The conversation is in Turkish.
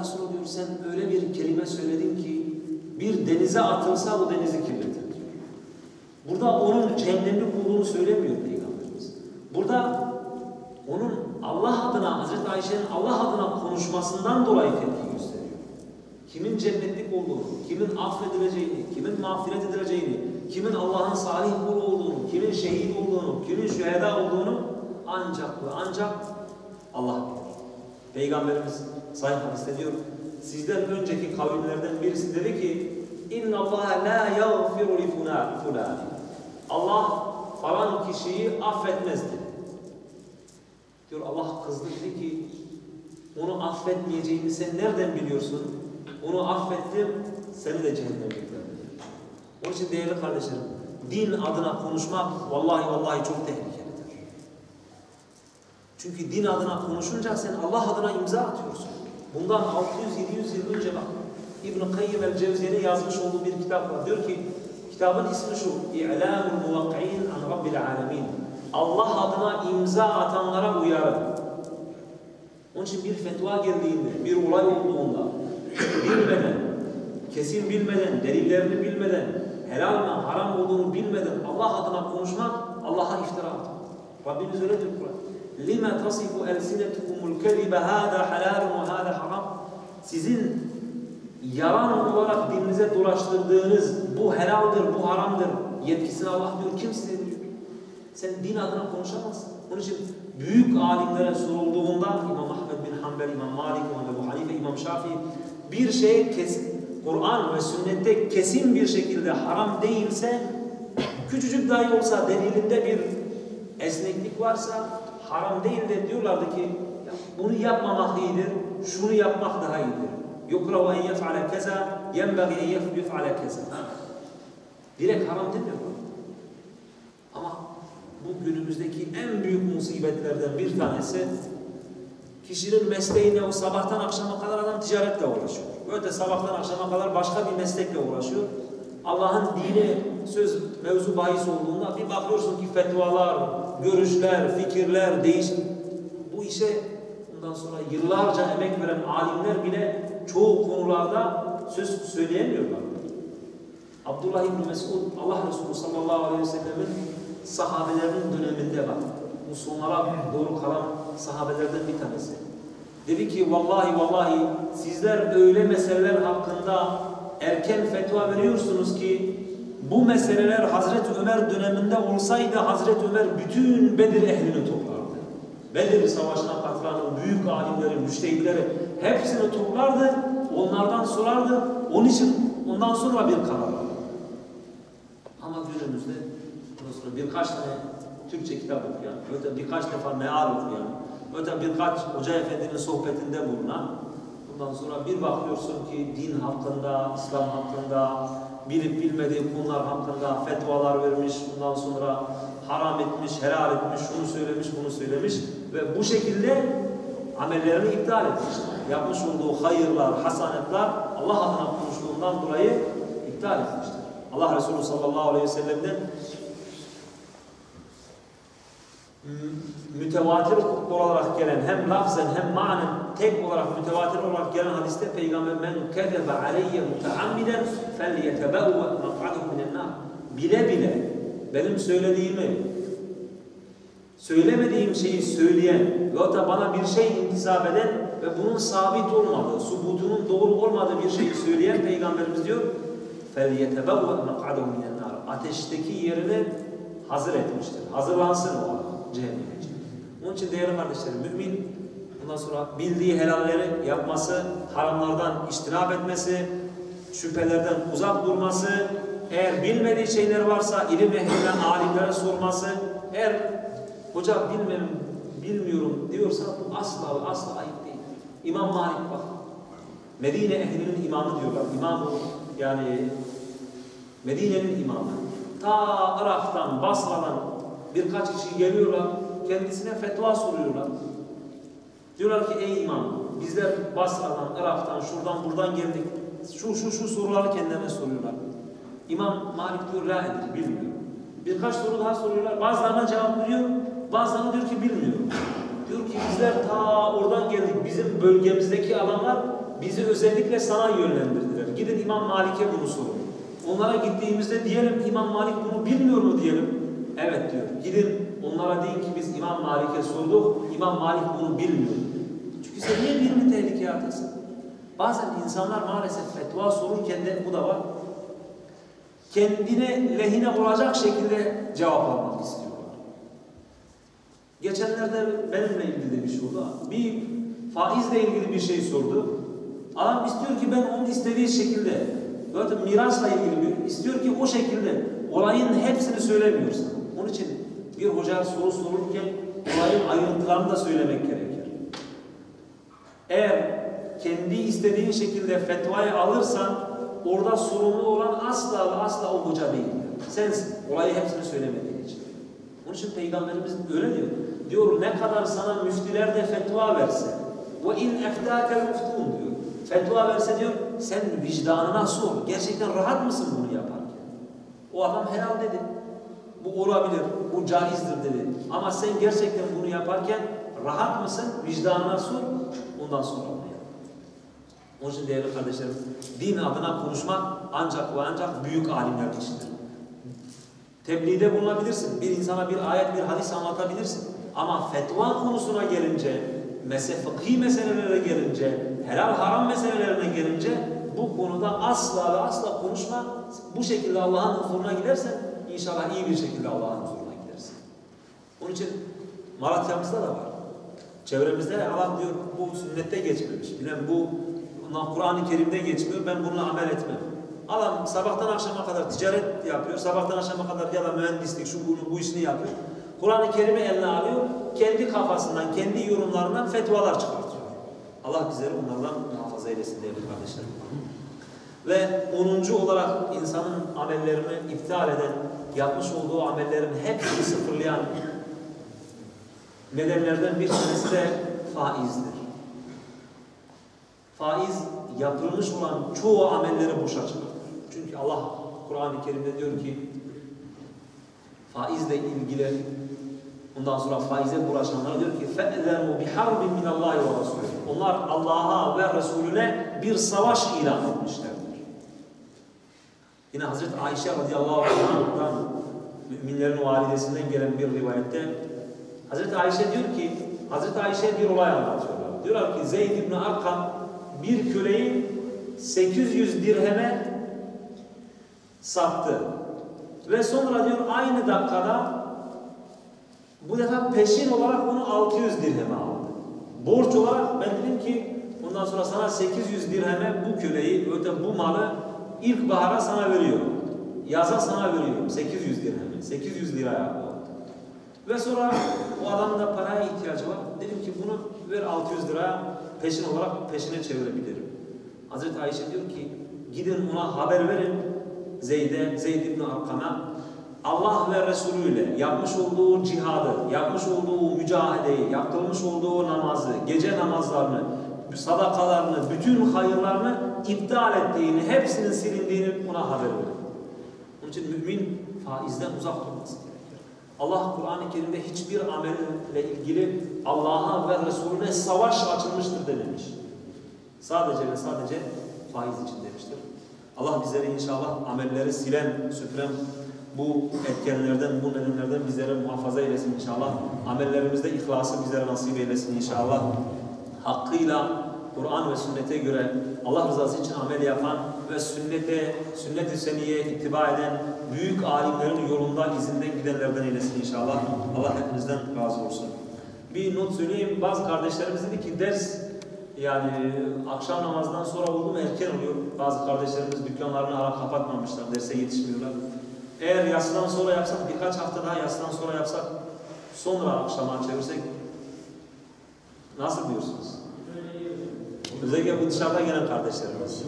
Resulullah diyor sen öyle bir kelime söyledin ki bir denize atılsa o denizi kirletir. Burada onun cehennemlik olduğunu söylemiyor Peygamberimiz. Burada onun Allah adına, Hazreti Ayşe'nin Allah adına konuşmasından dolayı tepki gösteriyor. Kimin cennetlik olduğunu, kimin affedileceğini, kimin mağfiret edileceğini, kimin Allah'ın salih kulu olduğunu, kimin şehit olduğunu, kimin şüheda olduğunu ancak ve ancak Allah bilir. Peygamberimiz sahih hadiste diyor, sizden önceki kavimlerden birisi dedi ki اِنَّ اللّٰهَ لَا يَغْفِرُ لِفُلَانِ Allah falan kişiyi affetmez dedi. Diyor Allah kızdı dedi ki onu affetmeyeceğimi sen nereden biliyorsun? Onu affettim, seni de cehennemlikten. Onun için değerli kardeşlerim, din adına konuşmak vallahi vallahi çok tehlikelidir. Çünkü din adına konuşunca sen Allah adına imza atıyorsun. Bundan 600-700 yıl önce bak İbn-i Kayyim el-Cevziye'nin yazmış olduğu bir kitap var. Diyor ki kitabın ismi şu İ'lamul muvakki'in an Rabbil alemin. Allah adına imza atanlara uyarı. Onun için bir fetva geldiğinde, bir olay olduğunda bilmeden, kesin bilmeden, delillerini bilmeden, helal mi, haram olduğunu bilmeden Allah adına konuşmak Allah'a iftira atmak. Rabbimiz öyle diyor lima tasifu elsinetukumul kelibe hâdâ helâlun ve hâdâ haram. Sizin yalan olarak dilinize dolaştırdığınız bu helaldir, bu haramdır yetkisini Allah diyor. Kim size diyor? Sen din adına konuşamazsın. Onun için büyük alimlere sorulduğunda İmam Ahmed bin Hanbel, İmam Malik, İmam Ebu Hanife, İmam Şafii bir şey kesin, Kur'an ve sünnette kesin bir şekilde haram değilse küçücük dahi olsa delilinde bir esneklik varsa haram değil de diyorlardı ki ya bunu yapmamak iyidir, şunu yapmak daha iyidir. Yukrahu en yef'ale keza, yenbagi en yef'ale keza. Direkt haram demiyorlar. Ama bu günümüzdeki en büyük musibetlerden bir tanesi kişinin mesleğine o sabahtan akşama kadar adam ticaretle uğraşıyor. Öte sabahtan akşama kadar başka bir meslekle uğraşıyor. Allah'ın dini söz mevzu bahis olduğunda bir bakıyorsun ki fetvalar, görüşler, fikirler değişik. Bu işe bundan sonra yıllarca emek veren alimler bile çoğu konularda söz söyleyemiyorlar. Abdullah İbni Mesud, Allah Resulü sallallahu aleyhi ve sellemin sahabelerinin döneminde bak. Bu doğru kalan sahabelerden bir tanesi. Dedi ki vallahi vallahi sizler öyle meseleler hakkında erken fetva veriyorsunuz ki bu meseleler Hazreti Ömer döneminde olsaydı Hazreti Ömer bütün Bedir ehlini toplardı. Bedir Savaşı'na katılan büyük alimleri, müştehitleri hepsini toplardı, onlardan sorardı. Onun için ondan sonra bir karar aldı. Ama günümüzde sonra birkaç tane Türkçe kitap okuyan, birkaç defa meal okuyan, birkaç hoca efendinin sohbetinde bulunan, bundan sonra bir bakıyorsun ki din hakkında, İslam hakkında, bilip bilmediği konular hakkında fetvalar vermiş, bundan sonra haram etmiş, helal etmiş, şunu söylemiş, bunu söylemiş ve bu şekilde amellerini iptal etmiş. Yapmış olduğu hayırlar, hasanetler Allah adına konuştuğundan dolayı iptal etmiştir. Allah Resulü sallallahu aleyhi ve sellem'den mütevatir olarak gelen hem lafzen hem manen tek olarak mütevatir olarak gelen hadiste peygamber men kezebe aleyye muteammiden fel yetebevve mak'aduhu minennar bile bile benim söylediğimi söylemediğim şeyi söyleyen ve da bana bir şey intisap eden ve bunun sabit olmadığı, subutunun doğru olmadığı bir şeyi söyleyen peygamberimiz diyor fel yetebevve mak'aduhu minennar ateşteki yerini hazır etmiştir. Hazırlansın o adam cehennem için. Onun için değerli kardeşlerim, mümin bundan sonra bildiği helalleri yapması, haramlardan iştinap etmesi, şüphelerden uzak durması, eğer bilmediği şeyler varsa ilim ehline, alimlere sorması, eğer hoca bilmem, bilmiyorum diyorsa bu asla ve asla ayıp değil. İmam Malik bak, Medine ehlinin imamı diyorlar. İmam yani Medine'nin imamı. Ta Irak'tan, Basra'dan birkaç kişi geliyorlar, kendisine fetva soruyorlar. Diyorlar ki ey imam, bizler Basra'dan, Irak'tan, şuradan buradan geldik. Şu şu şu soruları kendine soruyorlar. İmam Malik diyor la edir, bilmiyor. Birkaç soru daha soruyorlar. Bazılarına cevap veriyor, bazılarına diyor ki bilmiyorum. Diyor ki bizler ta oradan geldik. Bizim bölgemizdeki adamlar bizi özellikle sana yönlendirdiler. Gidin İmam Malik'e bunu sorun. Onlara gittiğimizde diyelim İmam Malik bunu bilmiyor mu diyelim. Evet diyor. Gidin onlara deyin ki biz İmam Malik'e sorduk. İmam Malik bunu bilmiyor. Çünkü sen niye birini tehlikeye atasın? Bazen insanlar maalesef fetva sorurken de bu da var. Kendine lehine olacak şekilde cevap almak istiyorlar. Geçenlerde benimle ilgili bir şey oldu. Bir faizle ilgili bir şey sordu. Adam istiyor ki ben onun istediği şekilde, zaten mirasla ilgili bir, istiyor ki o şekilde olayın hepsini söylemiyorsun. Onun için bir hoca soru sorurken olayın ayrıntılarını da söylemek gerekir. Eğer kendi istediğin şekilde fetvayı alırsan orada sorumlu olan asla ve asla o hoca değil. Sensin. Olayı hepsini söylemediğin için. Onun için Peygamberimiz öyle diyor. Diyor ne kadar sana müftiler de fetva verse ve in eftâkel muftun diyor. Fetva verse diyor sen vicdanına sor. Gerçekten rahat mısın bunu yaparken? O adam helal dedi. Bu olabilir, bu caizdir dedi. Ama sen gerçekten bunu yaparken rahat mısın? Vicdanına sor. Ondan sonra yap. Onun için değerli kardeşlerim, din adına konuşmak ancak ve ancak büyük alimler içindir. Tebliğde bulunabilirsin. Bir insana bir ayet, bir hadis anlatabilirsin. Ama fetva konusuna gelince, mese, fıkhi meselelere gelince, helal haram meselelerine gelince bu konuda asla ve asla konuşma. Bu şekilde Allah'ın huzuruna gidersen inşallah iyi bir şekilde Allah'ın huzuruna gidersin. Onun için Malatya'mızda da var. Çevremizde Allah diyor bu sünnette geçmemiş. Bilen bu Kur'an-ı Kerim'de geçmiyor. Ben bununla amel etmem. Adam sabahtan akşama kadar ticaret yapıyor. Sabahtan akşama kadar ya da mühendislik şu bunu bu işini yapıyor. Kur'an-ı Kerim'i eline alıyor. Kendi kafasından, kendi yorumlarından fetvalar çıkartıyor. Allah bizleri onlardan muhafaza eylesin değerli kardeşlerim. Ve onuncu olarak insanın amellerini iptal eden, yapmış olduğu amellerin hepsini sıfırlayan nedenlerden bir tanesi de faizdir. Faiz yapılmış olan çoğu amelleri boşa çıkartır. Çünkü Allah Kur'an-ı Kerim'de diyor ki faizle ilgili ondan sonra faize bulaşanlara diyor ki فَاَذَنُوا بِحَرْبٍ مِنَ اللّٰهِ وَرَسُولِهِ Onlar Allah'a ve Resulüne bir savaş ilan etmişlerdir. Yine Hazreti Ayşe radıyallahu anh'dan müminlerin validesinden gelen bir rivayette Hazreti Ayşe diyor ki Hazreti Ayşe bir olay anlatıyorlar. Diyorlar ki Zeyd ibn Arkam bir köleyi 800 dirheme sattı. Ve sonra diyor aynı dakikada bu defa peşin olarak onu 600 dirheme aldı. Borç olarak ben dedim ki ondan sonra sana 800 dirheme bu köleyi, öte bu malı ilk bahara sana veriyorum. Yaza sana veriyorum 800 dirheme. 800 liraya aldı. Ve sonra o adamın da paraya ihtiyacı var. Dedim ki bunu ver 600 liraya peşin olarak peşine çevirebilirim. Hazreti Ayşe diyor ki gidin ona haber verin Zeyd'e, Zeyd ibn Arkam'a Allah ve Resulü ile yapmış olduğu cihadı, yapmış olduğu mücahedeyi, yaptırmış olduğu namazı, gece namazlarını, sadakalarını, bütün hayırlarını iptal ettiğini, hepsinin silindiğini ona haber verin. Onun için mümin faizden uzak durması gerekir. Allah Kur'an-ı Kerim'de hiçbir amelle ilgili Allah'a ve Resulüne savaş açılmıştır dememiş. Sadece ve sadece faiz için demiştir. Allah bizleri inşallah amelleri silen, süpüren bu etkenlerden, bu nedenlerden bizlere muhafaza eylesin inşallah. Amellerimizde ihlası bizlere nasip eylesin inşallah. Hakkıyla Kur'an ve sünnete göre Allah rızası için amel yapan ve sünnete, sünnet-i seniyye ittiba eden büyük alimlerin yolunda izinden gidenlerden eylesin inşallah. Allah hepinizden razı olsun. Bir not söyleyeyim. Bazı kardeşlerimiz dedi ki ders yani akşam namazdan sonra oldu mu erken oluyor. Bazı kardeşlerimiz dükkanlarını hala kapatmamışlar. Derse yetişmiyorlar. Eğer yasdan sonra yapsak, birkaç hafta daha yasdan sonra yapsak, sonra akşama çevirsek nasıl diyorsunuz? Özellikle bu dışarıdan gelen kardeşlerimiz.